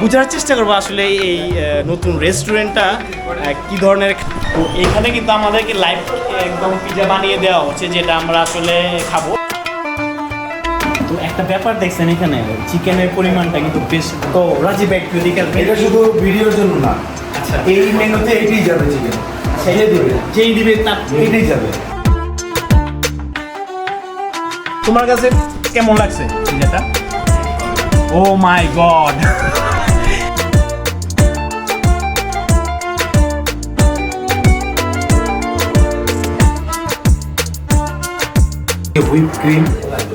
বোঝার চেষ্টা করব আসলে এই নতুন রেস্টুরেন্টটা কি ধরনের এখানে কিন্তু আমাদেরকে লাইভ একদম পিজা বানিয়ে দেওয়া হচ্ছে যেটা আমরা আসলে খাব। তো একটা ব্যাপার দেখছেন এখানে চিকেনের পরিমাণটা কিন্তু বেশ তো রাজীব একটু এটা শুধু ভিডিওর জন্য না আচ্ছা। এই মেনুতে এটাই যাবে চিকেন সেই দিবে। যেই দিবে তার এটাই যাবে। তোমার কাছে কেমন লাগছে oh my god whip cream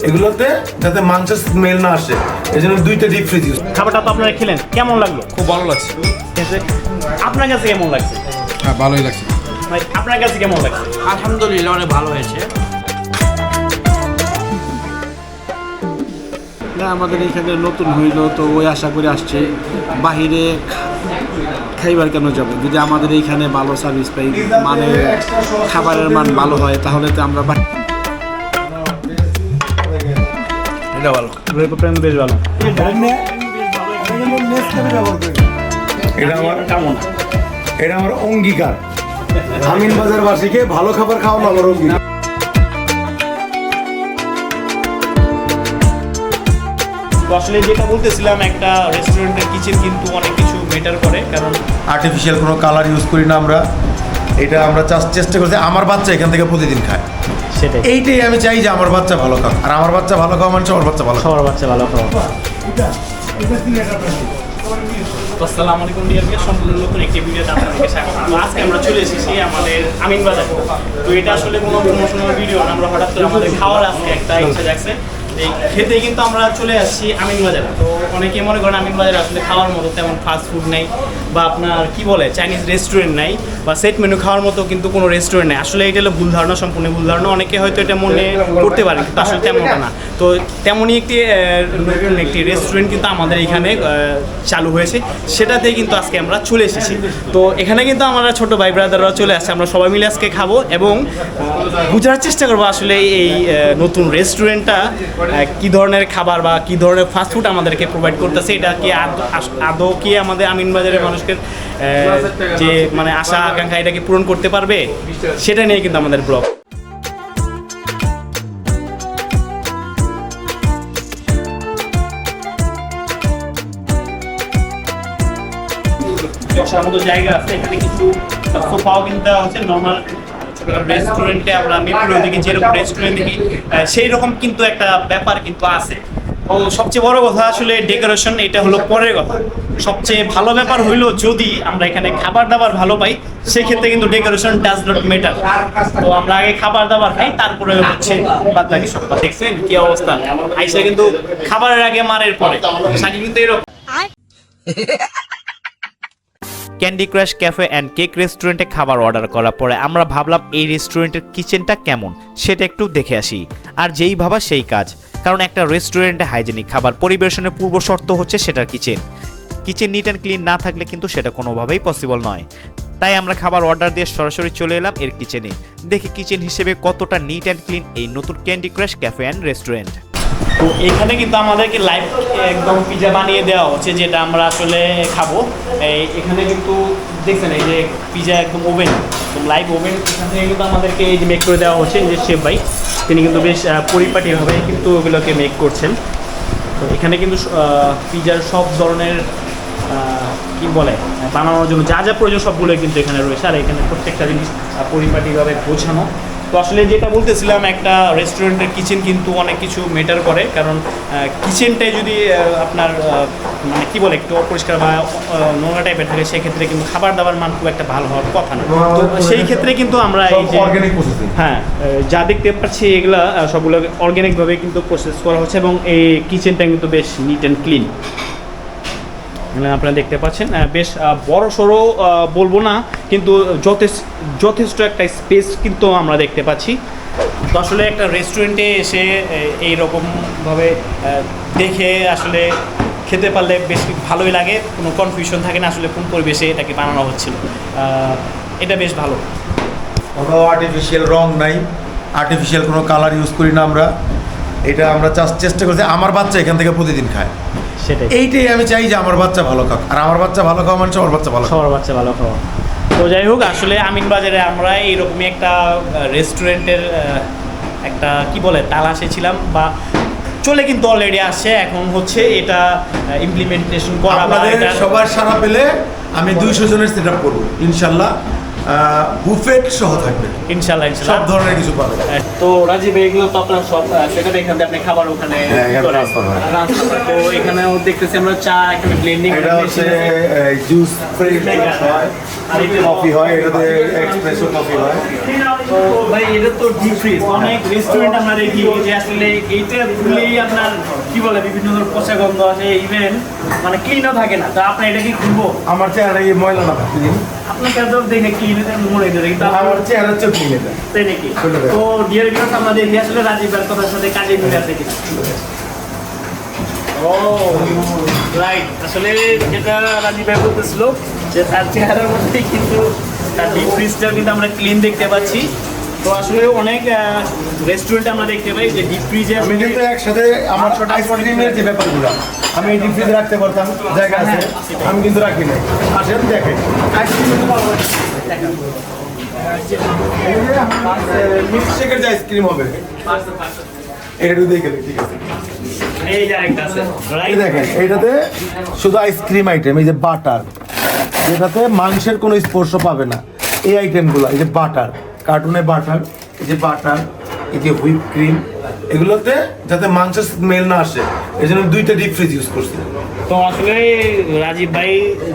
এগুলোতে যাতে মাংসের স্মেল না আসে। এই জন্য দুইটা ডিপ ফ্রিজ ইউজ খাবারটা তো আপনারা খেলেন। কেমন লাগল? খুব ভালো লাগছে। ঠিক আছে আপনার কাছে কেমন লাগছে? হ্যাঁ ভালোই লাগছে। ভাই, আপনার কাছে কেমন লাগছে? আলহামদুলিল্লাহ অনেক ভালো হয়েছে। না আমাদের এখানে নতুন হইল তো ওই আশা করে আসছে। বাহিরে খাইবার কেন যাব? যদি আমাদের এইখানে ভালো সার্ভিস পাই মানে খাবারের মান ভালো হয় তাহলে তো আমরা এটা ভালো। প্রেম বেশ ভালো। এটা আমার কেমন এটা আমার অঙ্গীকার। আমিন বাজার বাসীকে ভালো খাবার খাওয়ানো আমার অঙ্গীকার। আসলে যেটা বলতেছিলাম একটা রেস্টুরেন্টের কিচেন কিন্তু অনেক কিছু মেটার করে কারণ আর্টিফিশিয়াল কোনো কালার ইউজ করি না আমরা। এটা আমরা চেষ্টা করছি আমার বাচ্চা এখান থেকে প্রতিদিন খায়। সেটাই। এইটাই আমি চাই যে আমার বাচ্চা ভালো আর আমার বাচ্চা ভালো খাওয়া মানে আমার বাচ্চা ভালো সবার বাচ্চা ভালো খাওয়া। আসসালামু আলাইকুম ডিয়ার ভিউয়ার সম্পূর্ণ নতুন একটি ভিডিওতে আপনাদেরকে স্বাগত। আজকে আমরা চলে এসেছি আমাদের আমিন বাজার। তো এটা আসলে কোনো প্রমোশনাল ভিডিও না আমরা হঠাৎ করে আমাদের খাওয়ার আজকে একটা ইচ্ছা খেতে কিন্তু আমরা চলে আসছি আমিন বাজারে। তো অনেকে মনে করেন আমিন বাজারে আসলে খাওয়ার মতো তেমন ফাস্ট ফুড নেই। বা আপনার কি বলে চাইনিজ রেস্টুরেন্ট নাই বা সেট মেনু খাওয়ার মতো কিন্তু কোনো রেস্টুরেন্ট নেই। আসলে এটা হলো ভুল ধারণা, সম্পূর্ণ ভুল ধারণা। অনেকে হয়তো এটা মনে করতে পারে কিন্তু আসলে তেমনটা না। তো তেমনই একটি নতুন একটি রেস্টুরেন্ট কিন্তু আমাদের এখানে চালু হয়েছে। সেটাতেই কিন্তু আজকে আমরা চলে এসেছি। তো এখানে কিন্তু আমরা ছোট ভাই ব্রাদাররা চলে আসছে। আমরা সবাই মিলে আজকে খাব এবং বোঝার চেষ্টা করব আসলে এই নতুন রেস্টুরেন্টটা কি ধরনের খাবার বা কি ধরনের ফাস্টফুড আমাদেরকে প্রোভাইড করতেছে। এটা কি আদ- কি আমাদের আমিন বাজারের আহ, যে মানে আশা আকাঙ্ক্ষা এটাকে পূরণ করতে পারবে? সেটা নিয়ে কিন্তু আমাদের ব্লগ। বসার মতো জায়গা আছে এখানে কিছু সোফাও কিন্তু দেওয়া হচ্ছে। নর্মাল রেস্টুরেন্টে আমরা মিরপুরের দিকে যেরকম রেস্টুরেন্ট দেখি সেই রকম কিন্তু একটা ব্যাপার কিন্তু আছে। ও সবচেয়ে বড় কথা আসলে ডেকোরেশন এটা হলো পরের কথা। সবচেয়ে ভালো ব্যাপার হইল যদি আমরা এখানে খাবার দাবার ভালো পাই সেক্ষেত্রে কিন্তু ডেকোরেশন ডাজ নট ম্যাটার তো আমরা আগে খাবার দাবার খাই তারপরে হচ্ছে বাদ বাকি সব কথা। দেখছেন কি অবস্থা? আইসা কিন্তু খাবারের আগে মারের পরে। সাকি কিন্তু এরকম। Candy crush cafe and cake রেস্টুরেন্টে খাবার অর্ডার করার পরে আমরা ভাবলাম এই রেস্টুরেন্টের কিচেনটা কেমন সেটা একটু দেখে আসি। আর যেই ভাবা সেই কাজ। কারণ একটা রেস্টুরেন্টে হাইজেনিক খাবার পরিবেশনের পূর্ব শর্ত হচ্ছে সেটার kitchen kitchen neat and clean না থাকলে কিন্তু সেটা কোনোভাবেই পসিবল নয়। তাই আমরা খাবার অর্ডার দিয়ে সরাসরি চলে এলাম এর কিচেনে দেখি কিচেন হিসেবে কতটা নিট অ্যান্ড ক্লিন এই নতুন candy crush cafe and restaurant তো এখানে কিন্তু আমাদেরকে লাইভ একদম পিজা বানিয়ে দেওয়া হচ্ছে, যেটা আমরা আসলে খাব। এখানে কিন্তু দেখছেন, এই যে পিজা একদম ওভেন লাইভ ওভেন এখান থেকে কিন্তু আমাদেরকে এই যে মেক করে দেওয়া হচ্ছে যে শেফ ভাই। তিনি কিন্তু বেশ পরিপাটিভাবে কিন্তু ওগুলোকে মেক করছেন। তো এখানে কিন্তু পিজার সব ধরনের কি বলে, বানানোর জন্য যা যা প্রয়োজন সবগুলোই কিন্তু এখানে রয়েছে। আর এখানে প্রত্যেকটা জিনিস পরিপাটিভাবে গোছানো। তো আসলে যেটা বলতেছিলাম একটা রেস্টুরেন্টের কিচেন কিন্তু অনেক কিছু মেটার করে। কারণ কিচেনটাই যদি আপনার মানে কি বলে একটু অপরিষ্কার বা নোংরা টাইপের থাকে সেক্ষেত্রে কিন্তু খাবার দাবার মান খুব একটা ভালো হওয়ার কথা না। তো সেই ক্ষেত্রে কিন্তু আমরা এই যে হ্যাঁ যা দেখতে পাচ্ছি এগুলা সবগুলো অর্গ্যানিকভাবে কিন্তু প্রসেস করা হচ্ছে এবং এই কিচেনটা কিন্তু বেশ নিট অ্যান্ড ক্লিন আপনারা দেখতে পাচ্ছেন। বেশ বড় সড়ো বলব না, কিন্তু যথেষ্ট যথেষ্ট একটা স্পেস কিন্তু আমরা দেখতে পাচ্ছি। তো আসলে একটা রেস্টুরেন্টে এসে এই রকমভাবে দেখে আসলে খেতে পারলে বেশ ভালোই লাগে। কোনো কনফিউশন থাকে না আসলে কোন পরিবেশে এটাকে বানানো হচ্ছিল। এটা বেশ ভালো। কোনো আর্টিফিশিয়াল রং নাই। আর্টিফিশিয়াল কোনো কালার ইউজ করি না আমরা। এটা আমরা চেষ্টা করছি। আমার বাচ্চা এখান থেকে প্রতিদিন খায়। সেটাই। এইটাই আমি চাই যে আমার বাচ্চা ভালো খাক। আর আমার বাচ্চা ভালো খাওয়া মানে আমার বাচ্চা ভালো সবার বাচ্চা ভালো খাওয়া। তো যাই হোক আসলে আমিন বাজারে আমরা এইরকমই একটা রেস্টুরেন্টের একটা কি বলে তালাশে ছিলাম বা চলে কিন্তু অলরেডি আসছে। এখন হচ্ছে এটা ইমপ্লিমেন্টেশন করা আপনাদের সবার সারা পেলে আমি দুইশো জনের সেট আপ করব ইনশাল্লাহ। বুফেট সহ থাকবে। সব ধরনের কিছু পাবে তো রাজীব এগুলো তো আপনার সব এখান থেকে আপনি খাবার ওখানে হ্যাঁ, এখানে হয়। হয়। তো দেখতেছি আমরা চা এখানে ব্লেন্ডিং এটা হচ্ছে জুস হয়। আর এটা কফি হয় এটাতে এক্সপ্রেসো কফি হয়। তো ভাই এটা তো ডিপ ফ্রিজ অনেক রেস্টুরেন্ট আমরা দেখি যে আসলে এইটা খুলেই আপনার কি বলে বিভিন্ন ধরনের পচা গন্ধ আছে ইভেন মানে ক্লিনও থাকে না। তো আপনার এটা কি খুলবো? আমার চেহারা এই ময়লা না আপনার কাছে দেখে ক্লিন ধরে কিন্তু আমার আমার চেহারা চোখ নিয়ে তাই নাকি? তো ডিয়ার ভিউয়ার্স আসলে রাজীব ভাইয়ের কথার সাথে কাজে মিলে আছে কিনা? ও রাইট আসলে যেটা রাজীব ভাই বলতেছিল যে তার চেহারার মধ্যে কিন্তু তার ডিপ ফ্রিজটাও কিন্তু আমরা ক্লিন দেখতে পাচ্ছি। তো আসলে অনেক রেস্টুরেন্টে আমরা দেখতে পাই যে ডিপ ফ্রিজে আমি কিন্তু একসাথে আমার আইসক্রিমের যে ব্যাপারগুলো আমি ডিপ ফ্রিজে রাখতে পারতাম জায়গা আছে আমি কিন্তু রাখি না আসেন দেখেন। আইসক্রিম আইসক্রিম হবে। দেখে শুধু আইসক্রিম আইটেম এই যে বাটার মাংসের কোনো স্পর্শ পাবে না। এই আইটেমগুলো এই যে বাটার কার্টুনে বাটার এই যে বাটার এই যে হুইপ ক্রিম এগুলোতে যাতে মাংসের স্মেল না আসে। এই জন্য দুইটা ডিপ ফ্রিজ ইউজ করছি। তো আসলে রাজীব ভাই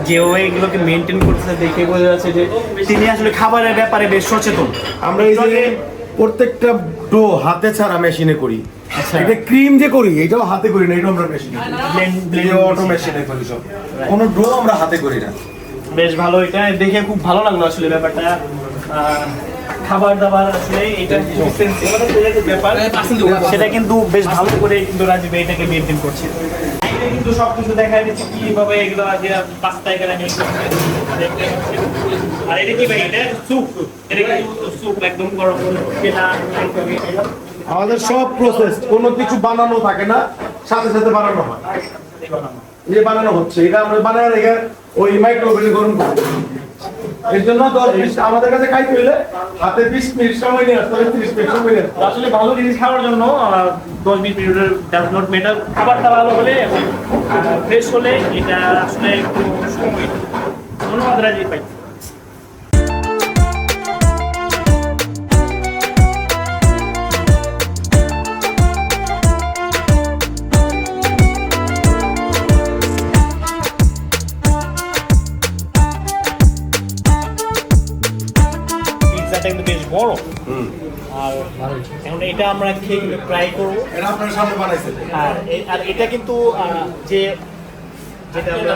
যেভাবে এগুলোকে মেনটেন করতেছে দেখে বোঝা যাচ্ছে যে তিনি আসলে খাবারের ব্যাপারে বেশ সচেতন। আমরা এই যে প্রত্যেকটা ডো হাতে ছাড়া মেশিনে করি। আচ্ছা। এটা ক্রিম যে করি এটাও হাতে করি না এটাও আমরা মেশিনে blend অটো মেশিনে করি সব। কোনো ডো আমরা হাতে করি না। বেশ ভালো এটা দেখে খুব ভালো লাগল আসলে ব্যাপারটা। খাবার দাবার আসলে এটা ব্যাপার। সেটা কিন্তু বেশ ভালো করে কিন্তু রাজীব এটাকে মেনটেন করছে। কিন্তু সবকিছু দেখা যাচ্ছে কীভাবে এগুলো পাস্তা এখানে পাচ্ছি। আর এটা কি ভাই এটা স্যুপ এটা স্যুপ একদম গরম এটা? আমাদের সব প্রসেস কোনো কিছু বানানো থাকে না সাথে সাথে বানানো হয়। এই যে বানানো হচ্ছে। এটা আমরা বানায় রেখে ওই মাইক্রোওভেনে গরম করি এর জন্য দশ মিনিট আমাদের কাছে খাইতে হইলে হাতে বিশ মিনিট সময় নিয়ে আসতে হবে, ত্রিশ মিনিট সময় নিয়ে আসলে ভালো জিনিস খাওয়ার জন্য দশ বিশ মিনিটের ডাজ নট মেটার খাবারটা ভালো হলে ফ্রেশ হলে এটা আসলে সময় ধন্যবাদ রাজি ভাই। বড়? আর এখন এটা আমরা খেয়ে ট্রাই করব। এটা আপনার সামনে বানাইছে আর আর এটা কিন্তু যে যেটা আমরা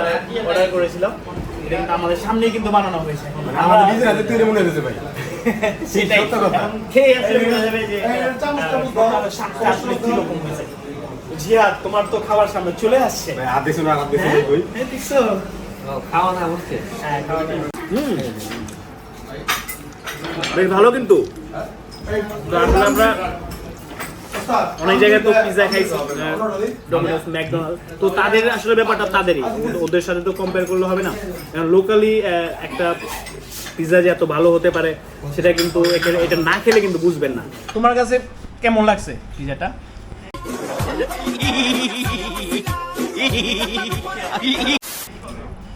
অর্ডার করেছিলাম এটা কিন্তু আমাদের সামনেই কিন্তু বানানো হয়েছে। আমাদের নিজের হাতে তৈরি মনে হয়েছে ভাই। সেটাই। সত্য কথা। খেয়ে আসলে বোঝা যাবে যে। কীরকম হয়েছে। জিয়া তোমার তো খাবার সামনে চলে আসছে। দিছো না না কই? হ্যাঁ, দেখছ খাওয়া না বসছে হ্যাঁ, খাওয়াটা। হুম। বেশ ভালো কিন্তু। আসলে আমরা অনেক জায়গায় তো পিৎজা খাইছি ডোমিনোস ম্যাকডোনাল্ড তো তাদের আসলে ব্যাপারটা তাদেরই। ওদের সাথে তো কম্পেয়ার করলে হবে না। কারণ লোকালি একটা পিৎজা যে এত ভালো হতে পারে সেটা কিন্তু এখানে এটা না খেলে কিন্তু বুঝবেন না। তোমার কাছে কেমন লাগছে পিৎজাটা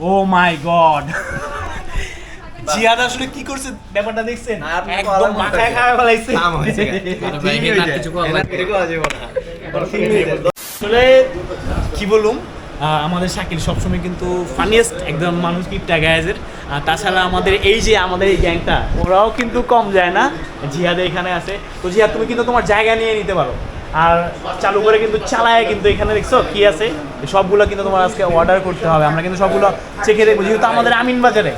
ও মাই গড জিয়াদ আসলে কি করছে? ব্যাপারটা দেখছেন? একদম মাথায় খাওয়া ফেলাইছে। আসলে কি বলুম আমাদের শাকিল সবসময় কিন্তু ফানিয়েস্ট একদম মানুষ কিপটা গায়েজের আর তাছাড়া আমাদের এই যে আমাদের এই গ্যাংটা ওরাও কিন্তু কম যায় না। জিহাদ এখানে আছে। তো জিহাদ তুমি কিন্তু তোমার জায়গা নিয়ে নিতে পারো। আর চালু করে কিন্তু চালায় কিন্তু এখানে দেখছ? কি আছে? সবগুলো কিন্তু তোমার আজকে অর্ডার করতে হবে। আমরা কিন্তু সবগুলো চেখে দেখব। যেহেতু আমাদের আমিন বাজারে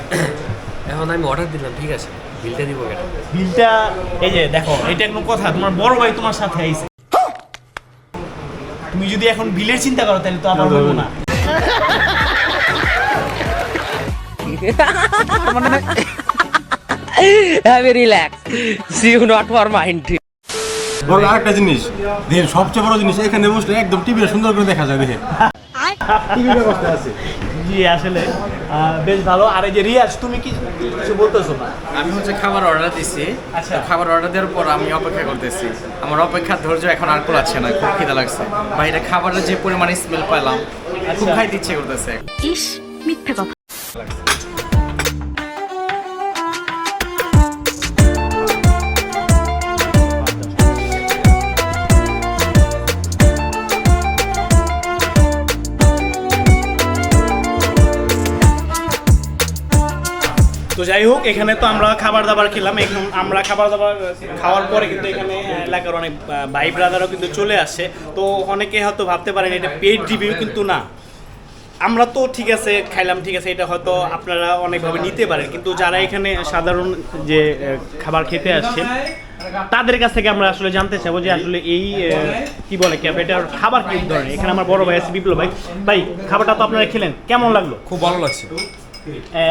এখন আমি অর্ডার দিলাম ঠিক আছে? বিলটা দিব কেন? বিলটা এই যে দেখো এটা কোনো কথা তোমার বড় ভাই তোমার সাথে আইছে। তুমি যদি এখন বিলের চিন্তা করো তাহলে তো আমার বলব না। বড় আরেকটা জিনিস দেখেন সবচেয়ে বড় জিনিস এখানে বসলে একদম টিভিটা সুন্দর করে দেখা যায় দেখেন। কি ব্যবস্থা আছে। জি আসলে বেশ ভালো। আর এই যে রিয়াজ তুমি কি কিছু বলতেছো? না আমি হচ্ছে খাবার অর্ডার দিছি। আচ্ছা। খাবার অর্ডার দেওয়ার পর আমি অপেক্ষা করতেছি। আমার অপেক্ষার ধৈর্য এখন আর কুলাচ্ছে না খুব খিদা লাগছে। বাইরে খাবারের যে পরিমাণে স্মেল পেলাম খুব আচ্ছা। খাইতে ইচ্ছে করতেছে। ইস মিথ্যে কথা। তো যাই হোক, এখানে তো আমরা খাবার দাবার খেলাম। এখন আমরা খাবার দাবার খাওয়ার পরে কিন্তু এখানে এলাকার অনেক ভাই ব্রাদারও কিন্তু চলে আসে। তো অনেকে হয়তো ভাবতে পারেন, এটা পেড রিভিউ কিন্তু না। আমরা তো ঠিক আছে, খাইলাম, ঠিক আছে, এটা হয়তো আপনারা অনেকভাবে নিতে পারেন। কিন্তু যারা এখানে সাধারণ যে খাবার খেতে আসছেন তাদের কাছ থেকে আমরা আসলে জানতে চাবো যে আসলে এই কি বলে ক্যাফেটার খাবার কি ধরনের? এখানে আমার বড় ভাই আছে, বিপ্লব ভাই। ভাই, খাবারটা তো আপনারা খেলেন। কেমন লাগল? খুব ভালো লাগছে।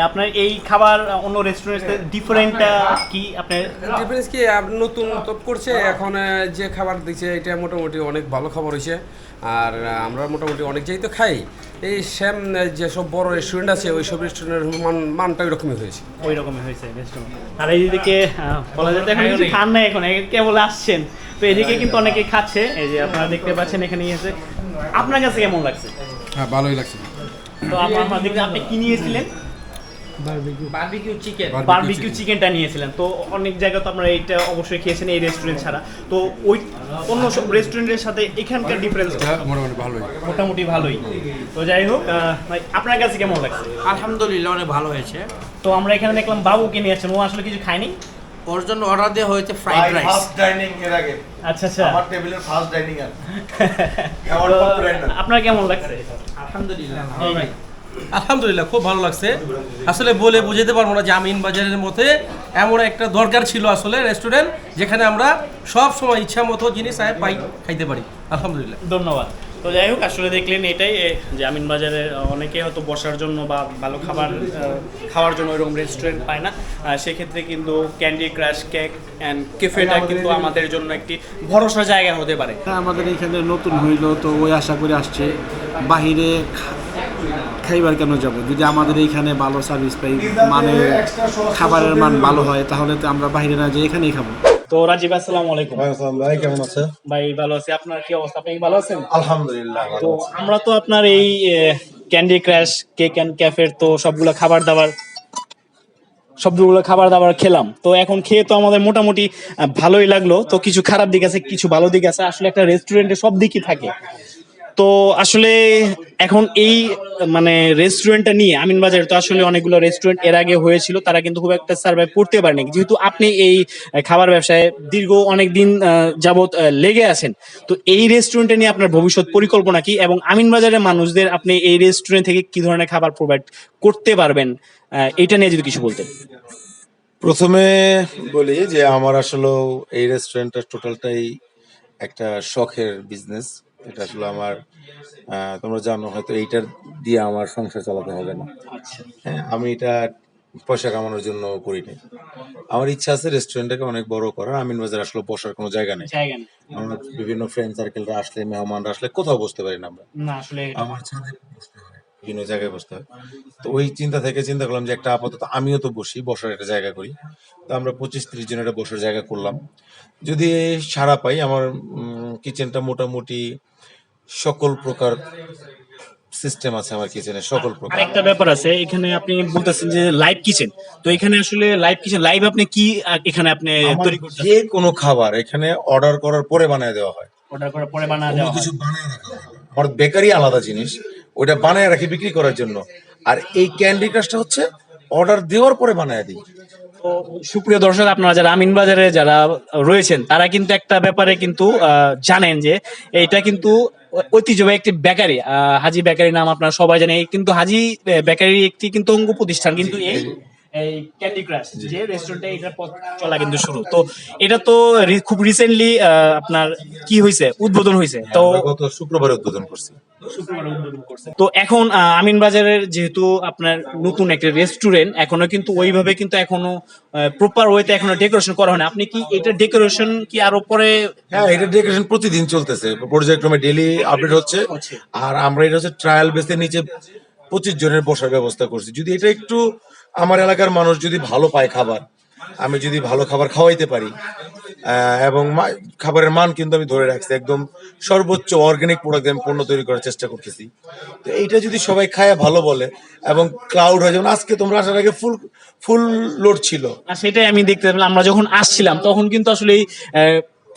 আপনার এই খাবার অন্য রেস্টুরেন্টে ডিফারেন্টটা কি আপনার? ডিফারেন্স কি নতুন তো করছে এখন যে খাবার দিচ্ছে এটা মোটামুটি অনেক ভালো খাবার হয়েছে। আর আমরা মোটামুটি অনেক জায়গায় তো খাই এই সেম যেসব বড় রেস্টুরেন্ট আছে ওই সব রেস্টুরেন্টের মান মানটা ওই রকমই হয়েছে। ওই রকমই হয়েছে রেস্টুরেন্ট আর এইদিকে বলা যায় এখন কিছু খান না এখন কেবল আসছেন। তো এদিকে কিন্তু অনেকে খাচ্ছে এই যে আপনারা দেখতে পাচ্ছেন এখানে এসে। আপনার কাছে কেমন লাগছে? হ্যাঁ ভালোই লাগছে। তো আপনার আপনার দিকে আপনি কি নিয়েছিলেন? বারবিকিউ চিকেন বারবিকিউ চিকেনটা নিয়েছিলেন। তো অনেক জায়গায় তো আপনারা এইটা অবশ্যই খেয়েছেন এই রেস্টুরেন্ট ছাড়া। তো ওই অন্য সব রেস্টুরেন্টের সাথে এখানকার ডিফারেন্স মোটামুটি ভালোই। মোটামুটি ভালোই। তো যাই হোক আপনার কাছে কেমন লাগছে? আলহামদুলিল্লাহ অনেক ভালো হয়েছে। তো আমরা এখানে দেখলাম বাবুকে নিয়ে আসছেন। ও আসলে কিছু খায়নি? ওর জন্য অর্ডার দেওয়া হয়েছে ফ্রাইড রাইস ফার্স্ট ডাইনিং এর আগে। আচ্ছা আচ্ছা। আমার টেবিলের ফার্স্ট ডাইনিং আর। আপনার কেমন লাগছে? আলহামদুলিল্লাহ আলহামদুলিল্লাহ খুব ভালো লাগছে। আসলে বলে বুঝাতে পারব না যে আমিন বাজারের মধ্যে এমন একটা দরকার ছিল আসলে রেস্টুরেন্ট যেখানে আমরা সব সময় ইচ্ছা মতো জিনিস পাই খাইতে পারি। আলহামদুলিল্লাহ। ধন্যবাদ। তো যাই হোক আসলে দেখলেন এটাই এ, যে আমিন বাজারে অনেকে হয়তো বসার জন্য বা ভালো খাবার খাওয়ার জন্য ওইরকম রেস্টুরেন্ট পায় না। সেক্ষেত্রে কিন্তু ক্যান্ডি ক্রাশ কেক অ্যান্ড কেফেটা কিন্তু আমাদের জন্য একটি ভরসা জায়গা হতে পারে। আমাদের এখানে নতুন হইল তো ওই আশা করে আসছে। বাহিরে খাইবার কেন যাব? যদি আমাদের এইখানে ভালো সার্ভিস পাই মানে খাবারের মান ভালো হয় তাহলে তো আমরা বাইরে না যেয়ে এখানেই খাব। তো রাজীব আসসালামু আলাইকুম। আসসালাম ভাই কেমন আছে ভাই ভালো আছি। আপনার কি অবস্থা? আপনি ভালো আছেন? আলহামদুলিল্লাহ তো আমরা তো আপনার এই ক্যান্ডি ক্র্যাশ কেক অ্যান্ড ক্যাফের তো সবগুলো খাবার দাবার সবগুলো খাবার দাবার খেলাম। তো এখন খেয়ে তো আমাদের মোটামুটি ভালোই লাগল। তো কিছু খারাপ দিক আছে কিছু ভালো দিক আছে। আসলে একটা রেস্টুরেন্টে সব দিকই থাকে। তো আসলে এখন এই মানে রেস্টুরেন্টটা নিয়ে আমিন বাজারে তো আসলে অনেকগুলো রেস্টুরেন্টের আগে হয়েছিল, তারা কিন্তু খুব একটা সার্ভাইভ করতে পারেনি। যেহেতু আপনি এই খাবার ব্যবসায় দীর্ঘ অনেক দিন যাবৎ লেগে আছেন, তো এই রেস্টুরেন্টে নিয়ে আপনার ভবিষ্যৎ পরিকল্পনা কি? এবং আমিন বাজারের মানুষদের আপনি এই রেস্টুরেন্ট থেকে কি ধরনের খাবার প্রোভাইড করতে পারবেন এটা নিয়ে যদি কিছু বলতেন। প্রথমে বলি যে আমার আসলে এই রেস্টুরেন্টটা টোটালটাই একটা শখের বিজনেস এটা আসলে আমার তোমরা জানো হয়তো এইটার দিয়ে আমার সংসার চালাতে হবে না। হ্যাঁ আমি এটা পয়সা কামানোর জন্য করিনি আমার ইচ্ছা আছে রেস্টুরেন্টটাকে অনেক বড় করার আমিন বাজার আসলে বসার কোনো জায়গা নেই। আমরা বিভিন্ন ফ্রেন্ড সার্কেলরা আসলে মেহমানরা আসলে কোথাও বসতে পারি না আমরা। আসলে আমার ছাদে বসতে বিভিন্ন জায়গায় বসতে হয়। তো ওই চিন্তা থেকে চিন্তা করলাম যে একটা আপাতত আমিও তো বসি বসার একটা জায়গা করি। তো আমরা পঁচিশ ত্রিশ জন একটা বসার জায়গা করলাম। যদি সাড়া পাই আমার কিচেনটা মোটামুটি সকল প্রকার সিস্টেম আছে আমার কিচেনে সকল প্রকার। আরেকটা ব্যাপার আছে এখানে আপনি বলতেছেন যে লাইভ কিচেন তো এখানে আসলে লাইভ কিচেন লাইভ আপনি কি এখানে আপনি তৈরি করছেন যে কোনো খাবার এখানে অর্ডার করার পরে বানায় দেওয়া হয়। অর্ডার করার পরে বানা কোনো দেওয়া হয়। কিছু বানায় রাখা হয়। বেকারি আলাদা জিনিস। ওটা বানায় রাখি বিক্রি করার জন্য। আর এই ক্যান্ডি ক্রাশটা হচ্ছে অর্ডার দেওয়ার পরে বানায় দিই। সুপ্রিয় দর্শক আপনারা যারা আমিন বাজারে যারা রয়েছেন তারা কিন্তু একটা ব্যাপারে কিন্তু জানেন যে এটা কিন্তু ঐতিহ্যবাহী একটি বেকারি। হাজি বেকারি নাম আপনারা সবাই জানেন। কিন্তু হাজি বেকারি একটি কিন্তু অঙ্গ প্রতিষ্ঠান। কিন্তু এই এই ক্যান্ডি ক্রাশ যে রেস্টুরেন্টে পথ চলা কিন্তু শুরু। তো এটা তো খুব রিসেন্টলি আপনার কি হয়েছে উদ্বোধন হয়েছে তো গত শুক্রবারে উদ্বোধন করছি। তো এখন আমিন বাজারের যেহেতু আপনার নতুন একটা রেস্টুরেন্ট এখনও কিন্তু ওইভাবে কিন্তু এখনও প্রপার ওয়েতে এখনও ডেকোরেশন করা হয় না। আপনি কি এটা ডেকোরেশন কি আরও পরে হ্যাঁ এটা ডেকোরেশন প্রতিদিন চলতেছে। পর্যায়ক্রমে ডেলি আপডেট হচ্ছে। আর আমরা এটা হচ্ছে ট্রায়াল বেসের নিচে পঁচিশ জনের বসার ব্যবস্থা করছি। যদি এটা একটু আমার এলাকার মানুষ যদি ভালো পায় খাবার আমি যদি ভালো খাবার খাওয়াইতে পারি এবং খাবারের মান কিন্তু আমি ধরে রাখছি একদম সর্বোচ্চ অর্গানিক প্রোডাক্ট আমি পণ্য তৈরি করার চেষ্টা করতেছি। তো এইটা যদি সবাই খায় ভালো বলে এবং ক্লাউড হয় যেমন আজকে তোমরা আসার আগে ফুল ফুল লোড ছিল। আর সেটাই আমি দেখতে পেলাম আমরা যখন আসছিলাম তখন কিন্তু আসলে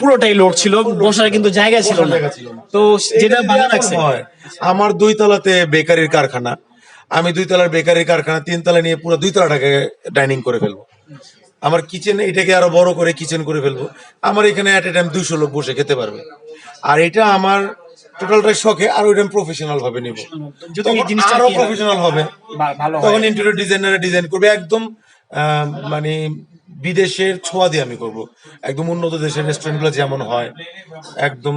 পুরোটাই লোড ছিল বসার কিন্তু জায়গা ছিল না। তো যেটা ভালো লাগছে। আমার দুই তলাতে বেকারির কারখানা আমি দুই তলার বেকারি কারখানা তিন তলা নিয়ে পুরো দুই তলাটাকে ডাইনিং করে ফেলব। আমার কিচেন এটাকে আরও বড় করে কিচেন করে ফেলব। আমার এখানে অ্যাট এ টাইম দুইশো লোক বসে খেতে পারবে। আর এটা আমার টোটালটাই শখে আর ওইটা প্রফেশনাল ভাবে নিব। আরও প্রফেশনাল হবে। তখন ইন্টেরিয়র ডিজাইনার ডিজাইন করবে একদম মানে বিদেশের ছোঁয়া দিয়ে আমি করব। একদম উন্নত দেশের রেস্টুরেন্টগুলো যেমন হয় একদম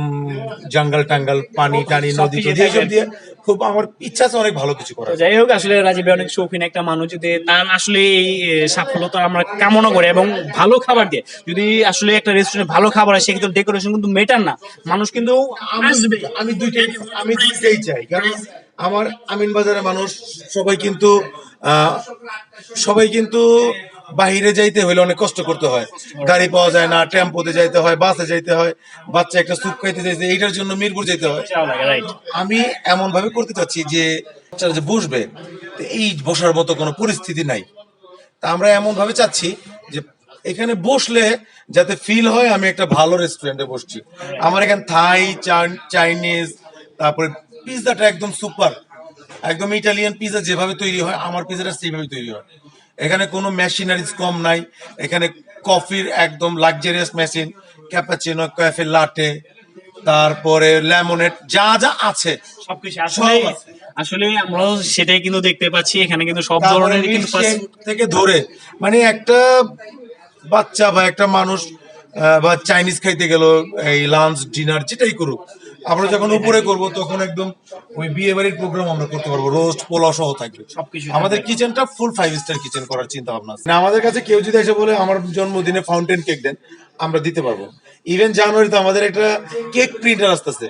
জাঙ্গাল টাঙ্গাল পানি টানি নদী টদী এইসব দিয়ে খুব আমার ইচ্ছা আছে অনেক ভালো কিছু করার। যাই হোক আসলে রাজীব অনেক শৌখিন একটা মানুষ যদি তার আসলে এই সাফল্যতা আমরা কামনা করি এবং ভালো খাবার দিয়ে। যদি আসলে একটা রেস্টুরেন্ট ভালো খাবার হয় সেক্ষেত্রে ডেকোরেশন কিন্তু মেটার না। মানুষ কিন্তু আসবে। আমি দুইটাই আমি দুইটাই চাই কারণ আমার আমিন বাজারের মানুষ সবাই কিন্তু আহ, সবাই কিন্তু বাহিরে যাইতে হলে অনেক কষ্ট করতে হয়। গাড়ি পাওয়া যায় না, টেম্পোতে যাইতে হয়, বাসে যাইতে হয়, বাচ্চা একটা স্যুপ খাইতে যাইতে, এইটার জন্য মিরপুর যেতে হয়। আমি এমন ভাবে করতে চাচ্ছি যে, বাচ্চারা যে বসবে এই বসার মতো কোনো পরিস্থিতি নাই। তা আমরা এমন ভাবে চাচ্ছি যে, এখানে বসলে যাতে ফিল হয়, আমি একটা ভালো রেস্টুরেন্টে বসছি। আমার এখানে থাই চাইনিজ তারপরে পিৎজাটা একদম সুপার একদম ইটালিয়ান পিৎজা যেভাবে তৈরি হয়, আমার পিৎজাটা সেইভাবে তৈরি হয়। এখানে কোনো মেশিনারিজ কম নাই। এখানে কফির একদম luxurious machine cappuccino café latte তারপরে লেমনেড যা যা আছে। সবকিছু আসলে। আসলে আমরাও সেটাই কিন্তু দেখতে পাচ্ছি এখানে কিন্তু সব ধরনের কিন্তু থেকে ধরে মানে একটা বাচ্চা বা একটা মানুষ বা চাইনিজ খাইতে গেল এই লাঞ্চ ডিনার যেটাই করুক আমরা যখন উপরে করব তখন একদম ওই বিয়ে বাড়ির প্রোগ্রাম আমরা করতে পারব রোস্ট পোলাও সহ থাকবে। সবকিছু আমাদের কিচেনটা ফুল ফাইভ স্টার কিচেন করার চিন্তা ভাবনা আছে। না, আমাদের কাছে কেউ যদি এসে বলে আমার জন্মদিনে ফাউন্টেন কেক দেন আমরা দিতে পারব। ইভেন জানুয়ারিতে আমাদের একটা কেক প্রিন্টার আসতেছে।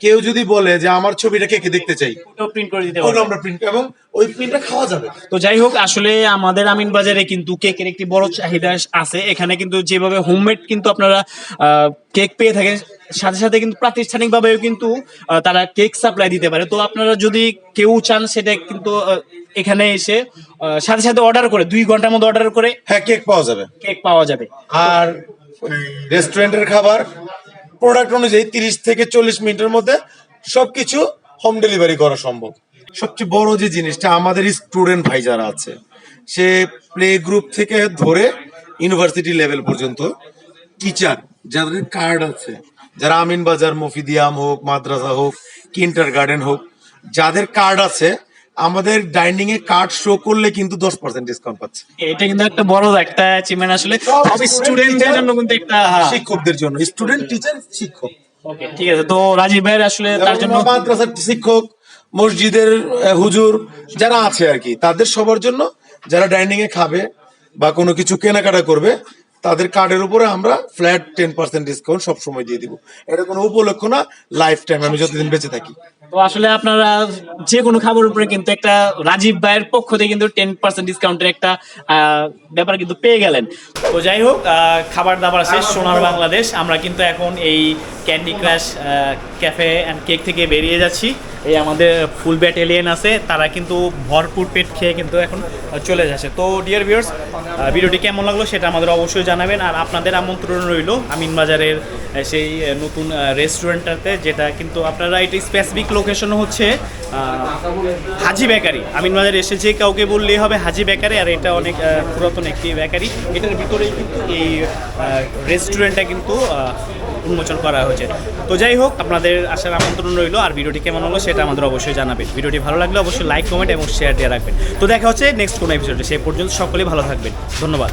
কেউ যদি বলে যে আমার ছবিটা কেকে দেখতে চাই প্রিন্ট করে দিতে ওটা আমরা প্রিন্ট এবং ওই প্রিন্টটা খাওয়া যাবে। তো যাই হোক আসলে আমাদের আমিন বাজারে কিন্তু কেকের একটি বড় চাহিদা আছে। এখানে কিন্তু যেভাবে হোমমেড কিন্তু আপনারা কেক পেয়ে থাকেন সাথে সাথে কিন্তু প্রাতিষ্ঠানিকভাবেও কিন্তু আহ, তারা কেক সাপ্লাই দিতে পারে। তো আপনারা যদি কেউ চান সেটা কিন্তু আহ, এখানে এসে আহ, সাথে সাথে অর্ডার করে দুই ঘণ্টার মধ্যে অর্ডার করে হ্যাঁ কেক পাওয়া যাবে। কেক পাওয়া যাবে। আর রেস্টুরেন্টের খাবার প্রোডাক্ট অনুযায়ী তিরিশ থেকে চল্লিশ মিনিটের মধ্যে সবকিছু হোম ডেলিভারি করা সম্ভব। সবচেয়ে বড় যে জিনিসটা, আমাদের স্টুডেন্ট ভাই যারা আছে, সে প্লে গ্রুপ থেকে ধরে ইউনিভার্সিটি লেভেল পর্যন্ত টিচার যাদের কার্ড আছে, যারা আমিন বাজার মফিদিয়াম হোক, মাদ্রাসা হোক কিন্টার গার্ডেন হোক, যাদের কার্ড আছে আমাদের ডাইনিং এ কার্ড শো করলে কিন্তু দশ পার্সেন্ট ডিসকাউন্ট পাচ্ছে। এটা কিন্তু একটা বড় একটা অ্যাচিভমেন্ট আসলে। সব স্টুডেন্টদের জন্য কিন্তু একটা হ্যাঁ। শিক্ষকদের জন্য স্টুডেন্ট টিচার শিক্ষক। ঠিক আছে। তো রাজীব ভাইয়ের আসলে তার জন্য মাদ্রাসার শিক্ষক মসজিদের হুজুর যারা আছে আর কি তাদের সবার জন্য যারা ডাইনিং এ খাবে বা কোনো কিছু কেনাকাটা করবে তাদের কার্ডের উপরে আমরা ফ্ল্যাট টেন পার্সেন্ট ডিসকাউন্ট সবসময় দিয়ে দিব। এটা কোনো উপলক্ষ না লাইফ টাইম আমি যতদিন বেঁচে থাকি। তো আসলে আপনারা যে কোনো খাবার উপরে কিন্তু একটা রাজীব ভাইয়ের পক্ষ থেকে কিন্তু টেন পার্সেন্ট ডিসকাউন্টের একটা ব্যাপার কিন্তু পেয়ে গেলেন। তো যাই হোক খাবার দাবার শেষ, সোনার বাংলাদেশ। আমরা কিন্তু এখন এই candy crush cafe and cake থেকে বেরিয়ে যাচ্ছি। এই আমাদের ফুল ব্যাট এলিয়েন আছে, তারা কিন্তু ভরপুর পেট খেয়ে কিন্তু এখন চলে যাচ্ছে। তো ডিয়ার ভিউয়ার্স ভিডিওটি কেমন লাগল সেটা আমাদের অবশ্যই জানাবেন। আর আপনাদের আমন্ত্রণ রইল আমিন বাজারের সেই নতুন রেস্টুরেন্টটাতে যেটা কিন্তু আপনারা এটি স্পেসিফিক লোকেশন হচ্ছে হাজি বেকারি আমিন বাজারে এসে যে কাউকে বললেই হবে হাজি বেকারি আর এটা অনেক পুরাতন একটি বেকারি এটার ভিতরেই কিন্তু এই রেস্টুরেন্টটা কিন্তু উন্মোচন করা হয়েছে। তো যাই হোক, আপনাদের আসার আমন্ত্রণ রইল আর ভিডিওটি কেমন হলো সেটা আমাদের অবশ্যই জানাবেন। ভিডিওটি ভালো লাগলে অবশ্যই লাইক কমেন্ট এবং শেয়ার দিয়ে রাখবেন। তো দেখা হচ্ছে নেক্সট কোনো এপিসোডে সেই পর্যন্ত সকলেই ভালো থাকবেন। ধন্যবাদ।